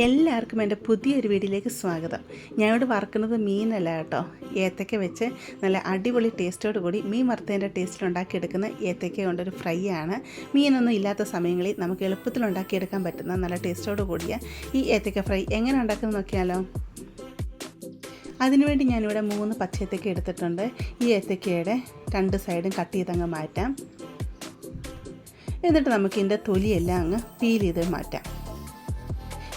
എല്ലാവർക്കും എന്റെ പുതിയൊരു വീഡിയോയിലേക്ക് സ്വാഗതം. ഞാനിവിടെ വറുക്കുന്നത് മീനല്ല കേട്ടോ. ഏത്തക്ക വെച്ച് നല്ല അടിപൊളി ടേസ്റ്റോട് കൂടി മീൻ വറുത്തതിന്റെ ടേസ്റ്റിൽ ഉണ്ടാക്കിയെടുക്കുന്ന ഏത്തക്ക കൊണ്ടൊരു ഫ്രൈ ആണ്. മീനൊന്നും ഇല്ലാത്ത സമയങ്ങളിൽ നമുക്ക് എളുപ്പത്തിൽ ഉണ്ടാക്കിയെടുക്കാൻ പറ്റുന്ന നല്ല ടേസ്റ്റോട് കൂടിയ ഈ ഏത്തക്ക ഫ്രൈ എങ്ങനെ ഉണ്ടാക്കുന്നത് നോക്കിയാലോ? അതിനുവേണ്ടി ഞാനിവിടെ മൂന്ന് പച്ച ഏത്തക്ക എടുത്തിട്ടുണ്ട്. ഈ ഏത്തക്കയുടെ രണ്ട് സൈഡും കട്ട് ചെയ്തങ്ങ് മാറ്റാം. എന്നിട്ട് നമുക്ക് ഇതിന്റെ തൊലിയെല്ലാം അങ്ങ് പീൽ ചെയ്ത് മാറ്റാം.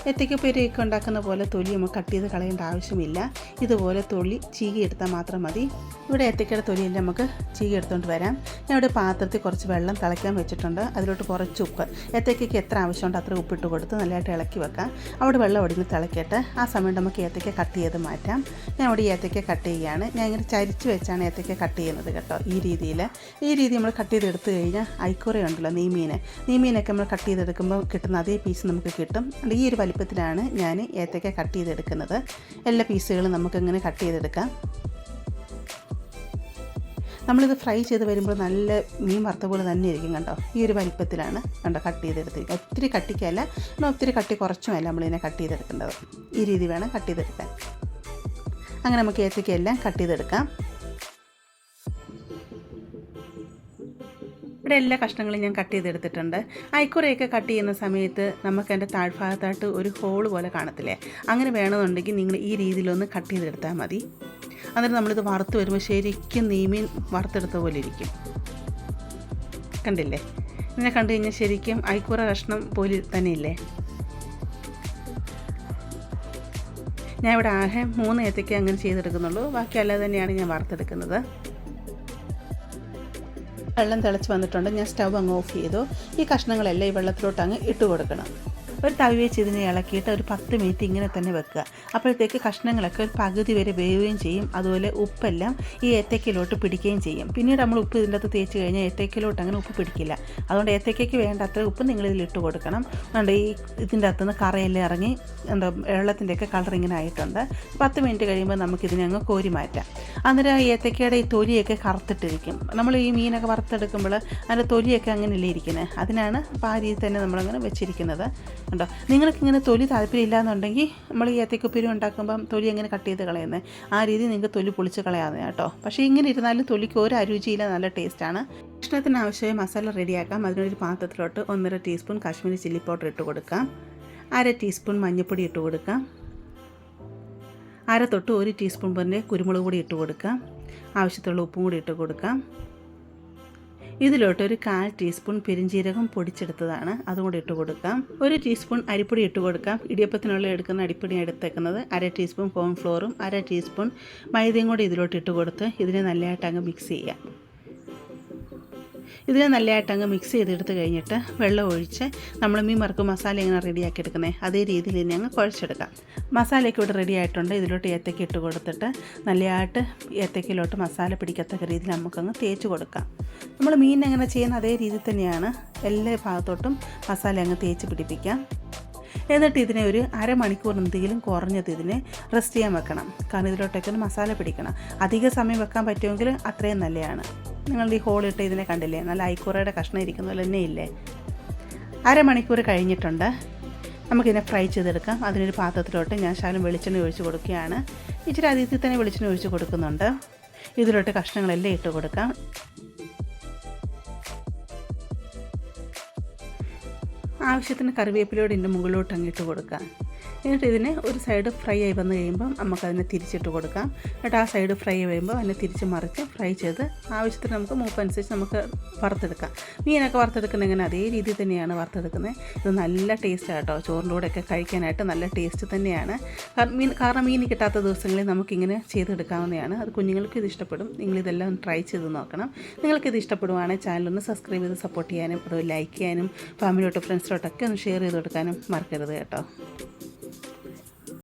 എത്തയ്ക്കപ്പേരയൊക്കെ ഉണ്ടാക്കുന്ന പോലെ തൊലി നമ്മൾ കട്ട് ചെയ്ത് കളയേണ്ട ആവശ്യമില്ല. ഇതുപോലെ തൊലി ചീകി എടുത്താൽ മാത്രം മതി. ഇവിടെ എത്തയ്ക്കയുടെ തൊലിയെല്ലാം നമുക്ക് ചീകി എടുത്തുകൊണ്ട് വരാം. ഞാൻ ഇവിടെ പാത്രത്തിൽ കുറച്ച് വെള്ളം തിളയ്ക്കാൻ വെച്ചിട്ടുണ്ട്. അതിലോട്ട് കുറച്ച് ഉപ്പ്. ഏത്തക്കയ്ക്ക് എത്ര ആവശ്യമുണ്ട് അത്ര ഉപ്പിട്ട് കൊടുത്ത് നല്ലതായിട്ട് ഇളക്കി വെക്കാം. അവിടെ വെള്ളം ഒടിഞ്ഞ് തിളക്കട്ടെ. ആ സമയം നമുക്ക് ഏത്തക്ക കട്ട് ചെയ്ത് മാറ്റാം. ഞാൻ ഇവിടെ ഏത്തക്ക കട്ട് ചെയ്യുകയാണ്. ഞാൻ ഇങ്ങനെ ചരിച്ച് വെച്ചാണ് ഏത്തക്ക കട്ട് ചെയ്യുന്നത് കേട്ടോ ഈ രീതിയിൽ. ഈ രീതി നമ്മൾ കട്ട് ചെയ്തെടുത്ത് കഴിഞ്ഞാൽ ഐക്കുറയുണ്ടല്ലോ നീമീനെ. നീമീനൊക്കെ നമ്മൾ കട്ട് ചെയ്തെടുക്കുമ്പോൾ കിട്ടുന്ന അതേ പീസ് നമുക്ക് കിട്ടും. ഈ ഒരു വലിപ്പത്തിലാണ് ഞാൻ ഏത്തക്ക കട്ട് ചെയ്തെടുക്കുന്നത്. എല്ലാ പീസുകളും നമുക്കിങ്ങനെ കട്ട് ചെയ്തെടുക്കാം. നമ്മളിത് ഫ്രൈ ചെയ്ത് വരുമ്പോൾ നല്ല മീൻ വറുത്ത പോലെ തന്നെ ഇരിക്കും കണ്ടോ? ഈ ഒരു വലിപ്പത്തിലാണ് കണ്ടോ കട്ട് ചെയ്തെടുത്തിരിക്കുക ഒത്തിരി കട്ടിക്കല്ല എന്നാൽ ഒത്തിരി കട്ടി കുറച്ചുമല്ല നമ്മളിതിനെ കട്ട് ചെയ്തെടുക്കേണ്ടത്. ഈ രീതി വേണം കട്ട് ചെയ്തെടുക്കാൻ. അങ്ങനെ നമുക്ക് ഏത്തയ്ക്കെല്ലാം കട്ട് ചെയ്തെടുക്കാം. ഇവിടെ എല്ലാ കഷ്ണങ്ങളും ഞാൻ കട്ട് ചെയ്തെടുത്തിട്ടുണ്ട്. ഐക്കുറയൊക്കെ കട്ട് ചെയ്യുന്ന സമയത്ത് നമുക്ക് അതിന്റെ താഴ്ഭാഗത്തായിട്ട് ഒരു ഹോൾ പോലെ കാണത്തില്ലേ? അങ്ങനെ വേണമെന്നുണ്ടെങ്കിൽ നിങ്ങൾ ഈ രീതിയിലൊന്ന് കട്ട് ചെയ്തെടുത്താൽ മതി. അന്നേരം നമ്മളിത് വറുത്ത് വരുമ്പോൾ ശരിക്കും നീമീൻ വറുത്തെടുത്ത പോലെ ഇരിക്കും. കണ്ടില്ലേ? ഇങ്ങനെ കണ്ടു കഴിഞ്ഞാൽ ശരിക്കും ഐക്കുറ കഷ്ണം പോലെ തന്നെയില്ലേ? ഞാൻ ഇവിടെ ആകെ മൂന്ന് ഏത്തയ്ക്ക് അങ്ങനെ ചെയ്തെടുക്കുന്നുള്ളൂ. ബാക്കി അല്ലാതെ തന്നെയാണ് ഞാൻ വറുത്തെടുക്കുന്നത്. വെള്ളം തിളച്ച് വന്നിട്ടുണ്ട്. ഞാൻ സ്റ്റവ് അങ്ങ് ഓഫ് ചെയ്തു. ഈ കഷ്ണങ്ങളെല്ലാം ഈ വെള്ളത്തിലോട്ട് അങ്ങ് ഇട്ട് കൊടുക്കണം. ഒരു തവി വെച്ച് ഇതിനെ ഇളക്കിയിട്ട് ഒരു പത്ത് മിനിറ്റ് ഇങ്ങനെ തന്നെ വെക്കുക. അപ്പോഴത്തേക്ക് കഷ്ണങ്ങളൊക്കെ ഒരു പകുതി വരെ വേവുകയും ചെയ്യും. അതുപോലെ ഉപ്പെല്ലാം ഈ ഏത്തക്കയിലോട്ട് പിടിക്കുകയും ചെയ്യും. പിന്നീട് നമ്മൾ ഉപ്പ് ഇതിന്റെ അകത്ത് തേച്ച് കഴിഞ്ഞാൽ ഏത്തക്കയിലോട്ട് അങ്ങനെ ഉപ്പ് പിടിക്കില്ല. അതുകൊണ്ട് ഏത്തക്കയ്ക്ക് വേണ്ട അത്ര ഉപ്പ് നിങ്ങൾ ഇതിലിട്ട് കൊടുക്കണം. അതുകൊണ്ട് ഈ ഇതിന്റെ അകത്തുനിന്ന് കറയെല്ലാം ഇറങ്ങി എന്താ വെള്ളത്തിന്റെയൊക്കെ കളർ ഇങ്ങനെ ആയിട്ടുണ്ട്. പത്ത് മിനിറ്റ് കഴിയുമ്പോൾ നമുക്കിതിനെ അങ്ങ് കോരി മാറ്റാം. അന്നേരം ഏത്തക്കയുടെ ഈ തൊലിയൊക്കെ കറുത്തിട്ടിരിക്കും. നമ്മൾ ഈ മീനൊക്കെ വറുത്തെടുക്കുമ്പോൾ അതിന്റെ തൊലിയൊക്കെ അങ്ങനെയല്ലേ ഇരിക്കുന്നത്? അതിനാണ് അപ്പോൾ ആ രീതിയിൽ തന്നെ നമ്മളങ്ങനെ വെച്ചിരിക്കുന്നത്. കണ്ടോ നിങ്ങൾക്ക് ഇങ്ങനെ തൊലി താല്പര്യമില്ല എന്നുണ്ടെങ്കിൽ നമ്മൾ ഈ ഏത്തക്കുപ്പിരി ഉണ്ടാക്കുമ്പം തൊലി എങ്ങനെ കട്ട് ചെയ്ത് കളയുന്നത് ആ രീതി നിങ്ങൾക്ക് തൊലി പൊളിച്ച് കളയാതെ കേട്ടോ. പക്ഷേ ഇങ്ങനെ ഇരുന്നാലും തൊലിക്ക് ഒരു അരുചിയില്ല നല്ല ടേസ്റ്റാണ്. ഭക്ഷണത്തിന് ആവശ്യമായ മസാല റെഡിയാക്കാം. അതിനൊരു പാത്രത്തിലോട്ട് ഒന്നര ടീസ്പൂൺ കാശ്മീരി ചില്ലി പൗഡർ ഇട്ട് കൊടുക്കാം. അര ടീസ്പൂൺ മഞ്ഞൾപ്പൊടി ഇട്ട് കൊടുക്കാം. അര തൊട്ട് ഒരു ടീസ്പൂൺ പറഞ്ഞ് കുരുമുളക് പൊടി ഇട്ട് കൊടുക്കാം. ആവശ്യത്തിലുള്ള ഉപ്പും കൂടി ഇട്ട് കൊടുക്കാം. ഇതിലോട്ട് ഒരു കാൽ ടീസ്പൂൺ പെരിഞ്ജീരകം പൊടിച്ചെടുത്തതാണ്. അതും കൂടി ഇട്ട് കൊടുക്കാം. ഒരു ടീസ്പൂൺ അരിപ്പൊടി ഇട്ട് കൊടുക്കാം. ഇടിയപ്പത്തിനുള്ള എടുക്കുന്ന അരിപ്പൊടി എടുത്തേക്കുന്നത് അര ടീസ്പൂൺ കോൺഫ്ലോറും അര ടീസ്പൂൺ മൈദയും കൂടി ഇതിലോട്ട് ഇട്ട് കൊടുത്ത് ഇതിനെ നല്ലതായിട്ട് അങ്ങ് മിക്സ് ചെയ്യാം. ഇതിനെ നല്ലതായിട്ട് അങ്ങ് മിക്സ് ചെയ്തെടുത്ത് കഴിഞ്ഞിട്ട് വെള്ളം ഒഴിച്ച് നമ്മൾ മീൻ വറുക്ക് മസാല എങ്ങനെ റെഡിയാക്കി എടുക്കുന്നത് അതേ രീതിയിൽ തന്നെ അങ്ങ് കുഴച്ചെടുക്കാം. മസാലയൊക്കെ ഇവിടെ റെഡി ആയിട്ടുണ്ട്. ഇതിലോട്ട് ഏത്തക്ക ഇട്ട് കൊടുത്തിട്ട് നല്ലതായിട്ട് ഏത്തക്കയിലോട്ട് മസാല പിടിക്കത്തക്ക രീതിയിൽ നമുക്കങ്ങ് തേച്ച് കൊടുക്കാം. നമ്മൾ മീൻ എങ്ങനെ ചെയ്യുന്ന അതേ രീതിയിൽ തന്നെയാണ് എല്ലാ ഭാഗത്തോട്ടും മസാല അങ്ങ് തേച്ച് പിടിപ്പിക്കാം. എന്നിട്ട് ഇതിനെ ഒരു അരമണിക്കൂർ എന്തെങ്കിലും കുറഞ്ഞത് ഇതിനെ റെസ്റ്റ് ചെയ്യാൻ വെക്കണം. കാരണം ഇതിലോട്ടൊക്കെ ഒന്ന് മസാല പിടിക്കണം. അധിക സമയം വെക്കാൻ പറ്റുമെങ്കിൽ അത്രയും നല്ലതാണ്. നിങ്ങളുടെ ഈ ഹോളിട്ട് ഇതിനെ കണ്ടില്ലേ? നല്ല ഐക്കൂറയുടെ കഷ്ണം ഇരിക്കുന്ന പോലെ തന്നെ ഇല്ലേ? അരമണിക്കൂർ കഴിഞ്ഞിട്ടുണ്ട്. നമുക്കിതിനെ ഫ്രൈ ചെയ്തെടുക്കാം. അതിനൊരു പാത്രത്തിലോട്ട് ഞാൻ ശകലം വെളിച്ചെണ്ണ ഒഴിച്ച് കൊടുക്കുകയാണ്. ഇച്ചിരി അതിഥി തന്നെ വെളിച്ചെണ്ണ ഒഴിച്ച് കൊടുക്കുന്നുണ്ട്. ഇതിലോട്ട് കഷ്ണങ്ങളെല്ലാം ഇട്ട് കൊടുക്കാം. ആവശ്യത്തിന് കറിവേപ്പിലയോട് ഇതിന്റെ മുകളിലോട്ട് അങ്ങിട്ട് കൊടുക്കാം. എന്നിട്ട് ഇതിനെ ഒരു സൈഡ് ഫ്രൈ ആയി വന്നു കഴിയുമ്പം നമുക്കതിനെ തിരിച്ചിട്ട് കൊടുക്കാം. എന്നിട്ട് ആ സൈഡ് ഫ്രൈ വരുമ്പോൾ അതിനെ തിരിച്ച് മറിച്ച് ഫ്രൈ ചെയ്ത് ആവശ്യത്തിന് നമുക്ക് മൂപ്പനുസരിച്ച് നമുക്ക് വറുത്തെടുക്കാം. മീനൊക്കെ വറുത്തെടുക്കുന്ന ഇങ്ങനെ അതേ രീതിയിൽ തന്നെയാണ് വറുത്തെടുക്കുന്നത്. ഇത് നല്ല ടേസ്റ്റ് കേട്ടോ ചോറിന്റെ കൂടെയൊക്കെ കഴിക്കാനായിട്ട് നല്ല ടേസ്റ്റ് തന്നെയാണ്. മീൻ കാരണം മീൻ കിട്ടാത്ത ദിവസങ്ങളിൽ നമുക്കിങ്ങനെ ചെയ്തെടുക്കാവുന്നതാണ്. അത് കുഞ്ഞുങ്ങൾക്ക് ഇത് ഇഷ്ടപ്പെടും. നിങ്ങളിതെല്ലാം ട്രൈ ചെയ്ത് നോക്കണം. നിങ്ങൾക്കിത് ഇഷ്ടപ്പെടുവാണെങ്കിൽ ചാനലൊന്ന് സബ്സ്ക്രൈബ് ചെയ്ത് സപ്പോർട്ട് ചെയ്യാനും അത് ലൈക്ക് ചെയ്യാനും ഫാമിലിയോട്ടോ ഫ്രണ്ട്സിലോട്ടൊക്കെ ഒന്ന് ഷെയർ ചെയ്ത് കൊടുക്കാനും മറക്കരുത് കേട്ടോ.